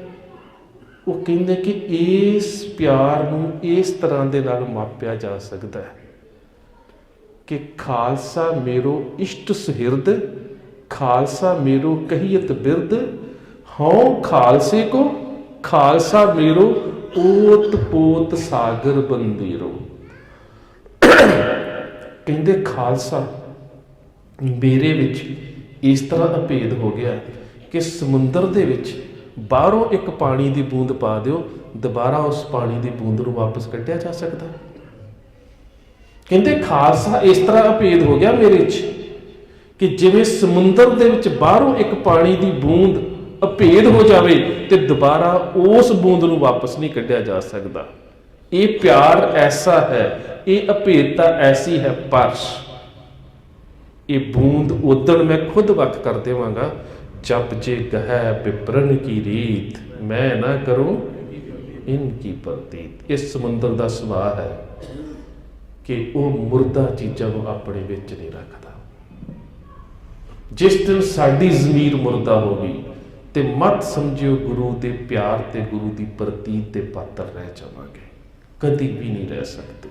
ਉਹ ਕਹਿੰਦੇ ਕਿ ਇਸ ਪਿਆਰ ਨੂੰ ਇਸ ਤਰ੍ਹਾਂ ਦੇ ਨਾਲ ਮਾਪਿਆ ਜਾ ਸਕਦਾ ਹੈ ਕਿ ਖਾਲਸਾ ਮੇਰੋ ਇਸ਼ਟ ਸੁਹਿਰਦ, ਖਾਲਸਾ ਮੇਰੋ ਕਹੀਤ ਬਿਰਦ, ਹਉ ਖਾਲਸੇ ਕੋ, ਖਾਲਸਾ ਮੇਰੋ ਓਤ ਪੋਤ ਸਾਗਰ ਬੰਦੀਰੋ। ਕਹਿੰਦੇ ਖਾਲਸਾ, ਮੇਰੇ ਵਿੱਚ ਇਸ ਤਰ੍ਹਾਂ ਅਭੇਦ ਹੋ ਗਿਆ ਕਿ ਸਮੁੰਦਰ ਦੇ ਵਿੱਚ ਬਾਹਰੋਂ ਇੱਕ ਪਾਣੀ ਦੀ ਬੂੰਦ ਪਾ ਦਿਓ, ਦੁਬਾਰਾ ਉਸ ਪਾਣੀ ਦੀ ਬੂੰਦ ਨੂੰ ਵਾਪਸ ਕੱਢਿਆ ਜਾ ਸਕਦਾ। ਕਹਿੰਦੇ ਖਾਲਸਾ ਇਸ ਤਰ੍ਹਾਂ ਅਭੇਦ ਹੋ ਗਿਆ ਮੇਰੇ 'ਚ ਕਿ ਜਿਵੇਂ ਸਮੁੰਦਰ ਦੇ ਵਿੱਚ ਬਾਹਰੋਂ ਇੱਕ ਪਾਣੀ ਦੀ ਬੂੰਦ ਅਭੇਦ ਹੋ ਜਾਵੇ ਤੇ ਦੁਬਾਰਾ ਉਸ ਬੂੰਦ ਨੂੰ ਵਾਪਸ ਨਹੀਂ ਕੱਢਿਆ ਜਾ ਸਕਦਾ। ਇਹ ਪਿਆਰ ਐਸਾ ਹੈ, ਇਹ ਅਭੇਦਤਾ ਐਸੀ ਹੈ ਪਰਸ਼। ਇਹ ਬੂੰਦ ਉਦਣ ਮੈਂ ਖੁਦ ਵੱਖ ਕਰ ਦੇਵਾਂਗਾ ਜਬ ਜੇ ਗਹਿ ਵਿਪਰਨ ਕੀ ਰੀਤ, ਮੈਂ ਨਾ ਕਰੂੰ ਇਨ ਕੀ ਪ੍ਰਤੀਤ। ਇਸ ਸਮੁੰਦਰ ਦਾ ਸੁਭਾਅ ਹੈ ਕਿ ਉਹ ਮੁਰਦਾ ਚੀਜ਼ਾਂ ਨੂੰ ਆਪਣੇ ਵਿੱਚ ਨਹੀਂ ਰੱਖਦਾ। ਜਿਸ ਦਿਨ ਸਾਡੀ ਜ਼ਮੀਰ ਮੁਰਦਾ ਹੋ ਗਈ ਤੇ ਮਤ ਸਮਝਿਓ ਗੁਰੂ ਦੇ ਪਿਆਰ ਤੇ ਗੁਰੂ ਦੀ ਪ੍ਰਤੀਤ ਦੇ ਪਾਤਰ ਰਹਿ ਜਾਵਾਂਗੇ। ਕਦੀ ਵੀ ਨਹੀਂ ਰਹਿ ਸਕਦੇ।